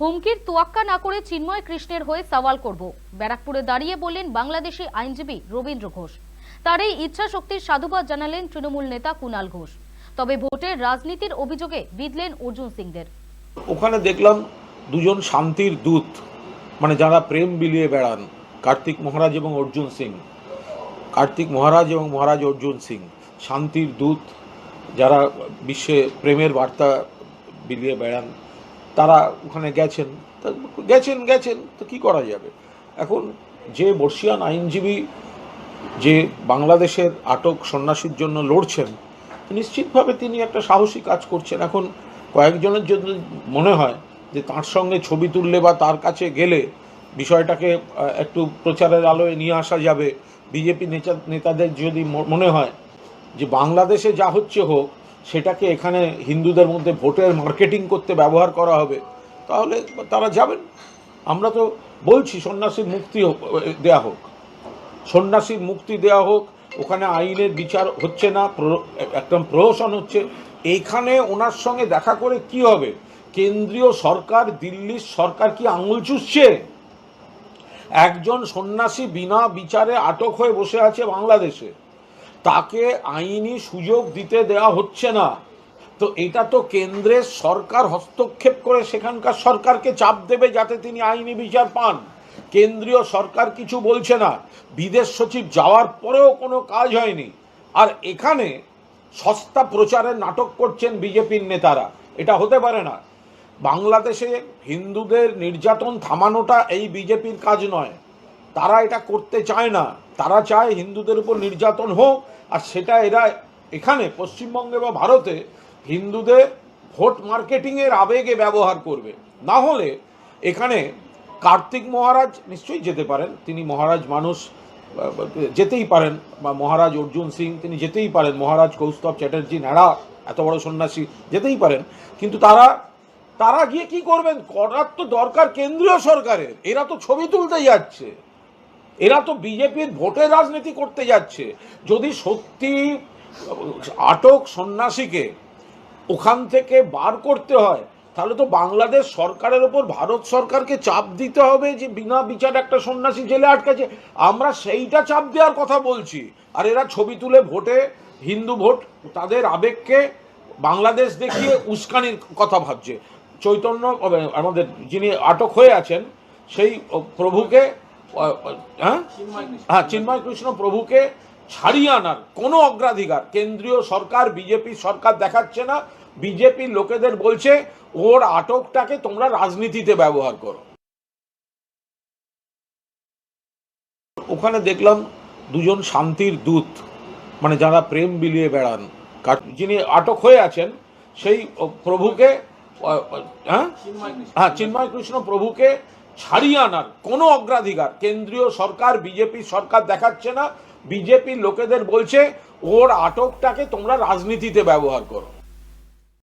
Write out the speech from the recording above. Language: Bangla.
হুমকির তোয়াক্কা না করে চিন্ময় কৃষ্ণের হয়ে সওয়াল করব। ব্যারাকপুরে দাঁড়িয়ে বললেন বাংলাদেশি আইনজীবী রবীন্দ্র ঘোষ। তার এই ইচ্ছা শক্তির সাধুবাদ জানালেন তৃণমূল নেতা কুণাল ঘোষ। তবে ভোটের রাজনীতির অভিযোগে বিধলেন অর্জুন সিংদের। ওখানে দেখলাম দুজন শান্তির দূত মানে যারা প্রেম বিলিয়ে বেড়ান, কার্তিক মহারাজ এবং অর্জুন সিং। কার্তিক মহারাজ এবং মহারাজ অর্জুন সিং, শান্তির দূত, যারা বিশ্বে প্রেমের বার্তা বিলিয়ে বেড়ান। তারা ওখানে গেছেন। গেছেন গেছেন, তো কী করা যাবে? এখন যে বর্ষিয়ান আইনজীবী যে বাংলাদেশের আটক সন্ন্যাসীর জন্য লড়ছেন, নিশ্চিতভাবে তিনি একটা সাহসী কাজ করছেন। এখন কয়েকজনের জন্য মনে হয় যে তার সঙ্গে ছবি তুললে বা তার কাছে গেলে বিষয়টাকে একটু প্রচারের আলোয় নিয়ে আসা যাবে, বিজেপি নেতা, নেতাদের যদি মনে হয় যে বাংলাদেশে যা হচ্ছে হোক সেটাকে এখানে হিন্দুদের মধ্যে ভোটের মার্কেটিং করতে ব্যবহার করা হবে, তাহলে তারা যাবেন। আমরা তো বলছি সন্ন্যাসীর মুক্তি দেয়া হোক। সন্ন্যাসীর মুক্তি দেওয়া হোক, ওখানে আইনের বিচার হচ্ছে না একদম প্রহসন হচ্ছে। এইখানে ওনার সঙ্গে দেখা করে কি হবে? কেন্দ্রীয় সরকার, দিল্লির সরকার কি আঙুল চুষছে? একজন সন্ন্যাসী বিনা বিচারে আটক হয়ে বসে আছে বাংলাদেশে। তাকে আইনি সুযোগ দিতে দেওয়া হচ্ছে না। তো এটা তো কেন্দ্রের সরকার হস্তক্ষেপ করে সেখানকার সরকারকে চাপ দেবে যাতে তিনি আইনি বিচার পান। কেন্দ্রীয় সরকার কিছু বলছে না। বিদেশ সচিব যাওয়ার পরেও কোনো কাজ হয়নি। আর এখানে সস্তা প্রচারের নাটক করছেন বিজেপির নেতারা। এটা হতে পারে না। বাংলাদেশে হিন্দুদের নির্যাতন থামানোটা এই বিজেপির কাজ নয়। তারা এটা করতে চায় না। তারা চায় হিন্দুদের উপর নির্যাতন হোক। আর সেটা এরা এখানে, পশ্চিমবঙ্গে বা ভারতে, হিন্দুদের ভোট মার্কেটিংয়ের আবেগে ব্যবহার করবে। না হলে এখানে কার্তিক মহারাজ নিশ্চয়ই যেতে পারেন। তিনি মহারাজ মানুষ, যেতেই পারেন। বা মহারাজ অর্জুন সিং, তিনি যেতেই পারেন। মহারাজ কৌস্তব চ্যাটার্জি ন্যাড়া এত বড় সন্ন্যাসী, যেতেই পারেন। কিন্তু তারা তারা গিয়ে কি করবেন? করার তো দরকার কেন্দ্রীয় সরকারের। এরা তো ছবি তুলতে যাচ্ছে। এরা তো বিজেপির ভোটে রাজনীতি করতে যাচ্ছে। যদি সত্যি আটক সন্ন্যাসীকে ওখান থেকে বার করতে হয়, তাহলে তো বাংলাদেশ সরকারের ওপর, ভারত সরকারকে চাপ দিতে হবে যে বিনা বিচার একটা সন্ন্যাসী জেলে আটকাছে। আমরা সেইটা চাপ দেওয়ার কথা বলছি। আর এরা ছবি তুলে ভোটে, হিন্দু ভোট, তাদের আবেগকে বাংলাদেশ দেখিয়ে উস্কানির কথা ভাবছে। চৈতন্য, আমাদের যিনি আটক হয়ে আছেন, সেই প্রভুকে হ্যাঁ চিন্ময় কৃষ্ণ প্রভুকে ছাড়িয়ে আনার কোনো অগ্রাধিকার কেন্দ্রীয় সরকার, বিজেপি সরকার দেখাচ্ছে না। বিজেপির লোকেদের বলছে, ওর আটকটাকে তোমরা রাজনীতিতে ব্যবহার করো। ওখানে দেখলাম দুজন শান্তির দূত মানে যারা প্রেম বিলিয়ে বেড়ান। যিনি আটক হয়ে আছেন, সেই প্রভুকে হ্যাঁ? হ্যাঁ চিন্ময় কৃষ্ণ প্রভুকে ছাড়িয়ে আনার কোনো অগ্রাধিকার। কেন্দ্রীয় সরকার, বিজেপি সরকার দেখাচ্ছে না। বিজেপির লোকেদের বলছে, ওর আটকটাকে তোমরা রাজনীতিতে ব্যবহার করো।